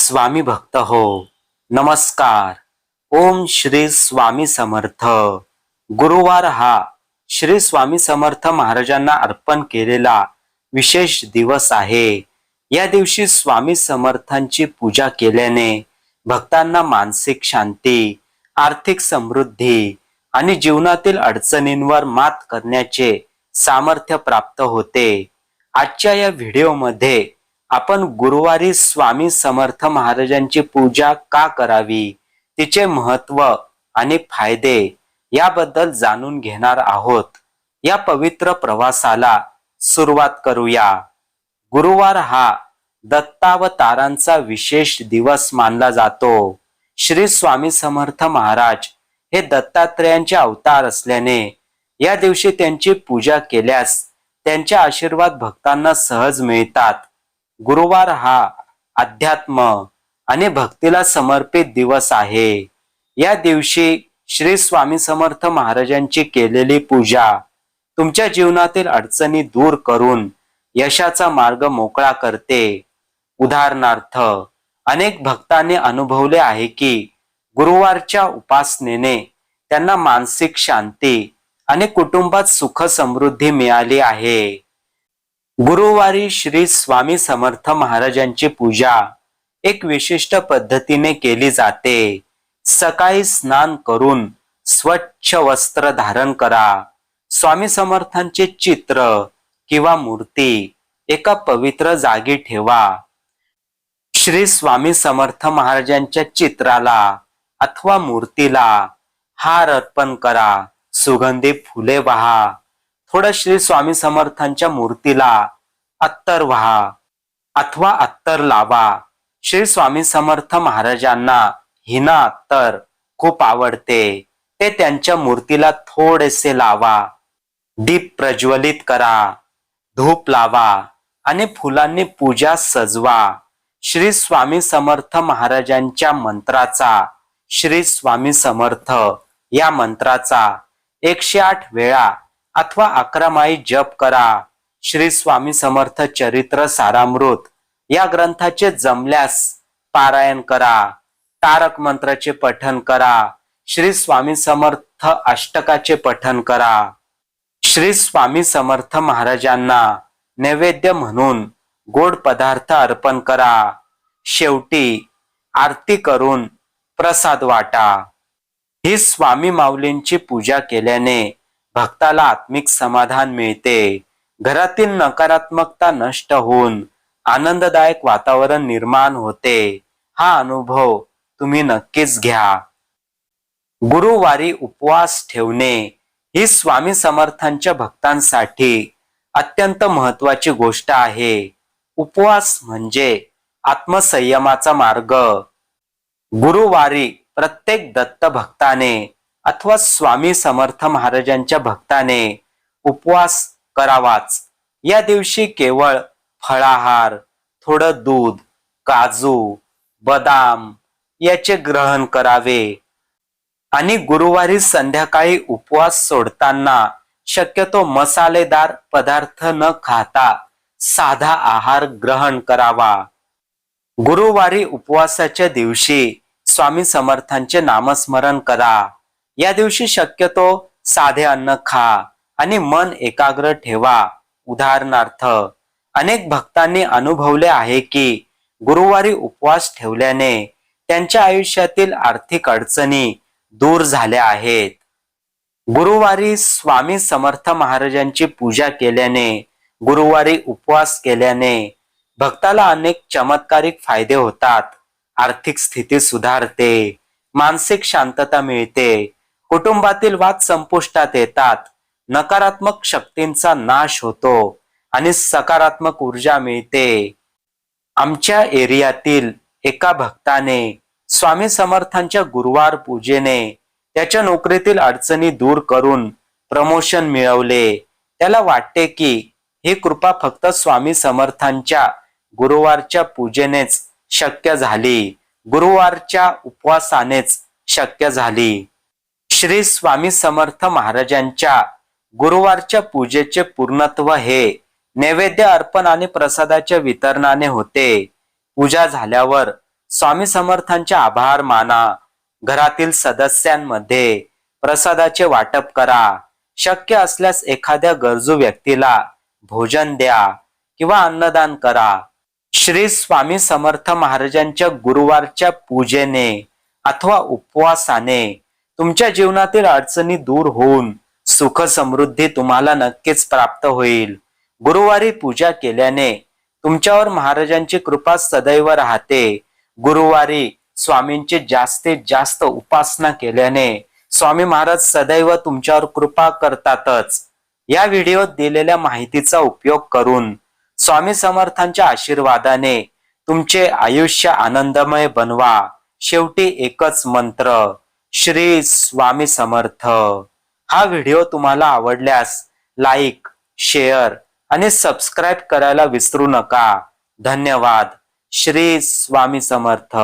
स्वामी भक्त हो. नमस्कार. ओम श्री स्वामी समर्थ. गुरुवार हा श्री स्वामी समर्थ महाराजांना अर्पण केलेला विशेष दिवस आहे. या दिवशी स्वामी समर्थांची पूजा केल्याने भक्तांना मानसिक शांती आर्थिक समृद्धी आणि जीवनातील अडचणींवर मात करण्याचे सामर्थ्य प्राप्त होते. आजच्या या व्हिडिओमध्ये आपण गुरुवारी स्वामी समर्थ महाराजांची पूजा का करावी? तिचे महत्त्व आणि फायदे याबद्दल जाणून घेणार आहोत. या पवित्र प्रवासाला सुरुवात करूया. गुरुवार हा दत्तावतारांचा विशेष दिवस मानला जातो. श्री स्वामी समर्थ महाराज हे दत्तात्रयांचे अवतार असल्याने या दिवशी त्यांची पूजा केल्यास त्यांचे आशीर्वाद भक्तांना सहज मिळतात. गुरुवार हा अध्यात्म आणि भक्तीला समर्पित दिवस आहे. या दिवशी श्री स्वामी समर्थ महाराजांची केलेली पूजा तुमच्या जीवनातील अडचणी दूर करून यशाचा मार्ग मोकळा करते. उदाहरणार्थ अनेक भक्तांनी अनुभवले आहे की गुरुवारच्या उपासनेने त्यांना मानसिक शांती आणि कुटुंबात सुख समृद्धी मिळाली आहे. गुरुवारी श्री स्वामी समर्थ महाराजांची पूजा एक विशिष्ट पद्धतीने केली जाते. सकाळी स्नान करून स्वच्छ वस्त्र धारण करा. स्वामी समर्थांचे चित्र किंवा मूर्ती एका पवित्र जागी ठेवा. श्री स्वामी समर्थ महाराजांच्या चित्राला अथवा मूर्तीला हार अर्पण करा. सुगंधी फुले वाहा. थोडं श्री स्वामी समर्थांच्या मूर्तीला अत्तर व्हा अथवा अत्तर लावा. श्री स्वामी समर्थ महाराजांना हिना अत्तर खूप आवडते. ते त्यांच्या मूर्तीला थोडेसे लावा. दीप प्रज्वलित करा धूप लावा आणि फुलांनी पूजा सजवा. श्री स्वामी समर्थ महाराजांच्या मंत्राचा श्री स्वामी समर्थ या मंत्राचा एकशे आठ वेळा अथवा अकरा जप करा. श्री स्वामी समर्थ चरित्र सारामृत. या ग्रंथाचे जमल्यास पारायण करा. तारक मंत्राचे पठन करा. श्री स्वामी समर्थ अष्टकाचे पठन करा. श्री स्वामी समर्थ महाराजांना नैवेद्य म्हणून गोड पदार्थ अर्पण करा. शेवटी आरती करून प्रसाद वाटा. ही स्वामी माऊलींची पूजा केल्याने भक्ताला आत्मिक समाधान मिळते. घरातील नकारात्मकता नष्ट होऊन आनंददायक वातावरण निर्माण होते. हा अनुभव तुम्ही नक्कीच घ्या. गुरुवारी उपवास ठेवणे ही स्वामी समर्थांच्या भक्तांसाठी अत्यंत महत्वाची गोष्ट आहे. उपवास म्हणजे आत्मसंयमाचा मार्ग. गुरुवारी प्रत्येक दत्त भक्ताने अथवा स्वामी समर्थ महाराजांच्या भक्ताने उपवास करावाच. या दिवशी केवळ फळाहार थोडं दूध काजू बदाम याचे ग्रहण करावे. आणि गुरुवारी संध्याकाळी उपवास सोडताना शक्यतो मसालेदार पदार्थ न खाता साधा आहार ग्रहण करावा. गुरुवारी उपवासाच्या दिवशी स्वामी समर्थांचे नामस्मरण करा. या दिवशी शक्यतो साधे अन्न खा आणि मन एकाग्र ठेवा. उदाहरणार्थ अनेक भक्तांनी अनुभवले आहे की गुरुवारी उपवास ठेवल्याने त्यांच्या आयुष्यातील आर्थिक अडचणी दूर झाल्या आहेत. गुरुवारी स्वामी समर्थ महाराजांची पूजा केल्याने गुरुवारी उपवास केल्याने भक्ताला अनेक चमत्कारिक फायदे होतात. आर्थिक स्थिती सुधारते मानसिक शांतता मिळते कुटुंबातील वाद संपुष्टात येतात. नकारात्मक शक्तींचा नाश होतो आणि सकारात्मक ऊर्जा मिळते. आमच्या एरियातील एका भक्ताने स्वामी समर्थांच्या गुरुवार पूजेने त्याच्या नोकरीतील अडचणी दूर करून प्रमोशन मिळवले. त्याला वाटते की ही कृपा फक्त स्वामी समर्थांच्या गुरुवारच्या पूजेनेच शक्य झाली. गुरुवारच्या उपवासानेच शक्य झाली. श्री स्वामी समर्थ महाराजांच्या गुरुवारच्या पूजेचे पूर्णत्व हे नैवेद्य अर्पण आणि प्रसादाच्या वितरणाने होते. पूजा झाल्यावर स्वामी समर्थांचे आभार माना. घरातील सदस्यांमध्ये प्रसादाचे वाटप करा. शक्य असल्यास एखाद्या गरजू व्यक्तीला भोजन द्या किंवा अन्नदान करा. श्री स्वामी समर्थ महाराजांच्या गुरुवारच्या पूजेने अथवा उपवासाने तुमच्या जीवनातील अडचणी दूर होऊन सुख समृद्धी तुम्हाला नक्कीच प्राप्त होईल. गुरुवारी पूजा केल्याने तुमच्यावर महाराजांची कृपा सदैव राहते. गुरुवारी स्वामींची जास्तीत जास्त उपासना केल्याने स्वामी महाराज सदैव तुमच्यावर कृपा करतातच. या व्हिडिओत दिलेल्या माहितीचा उपयोग करून स्वामी समर्थांच्या आशीर्वादाने तुमचे आयुष्य आनंदमय बनवा. शेवटी एकच मंत्र श्री स्वामी समर्थ. हा व्हिडिओ तुम्हाला आवडल्यास लाईक शेअर आणि सबस्क्राईब करायला विसरू नका. धन्यवाद. श्री स्वामी समर्थ.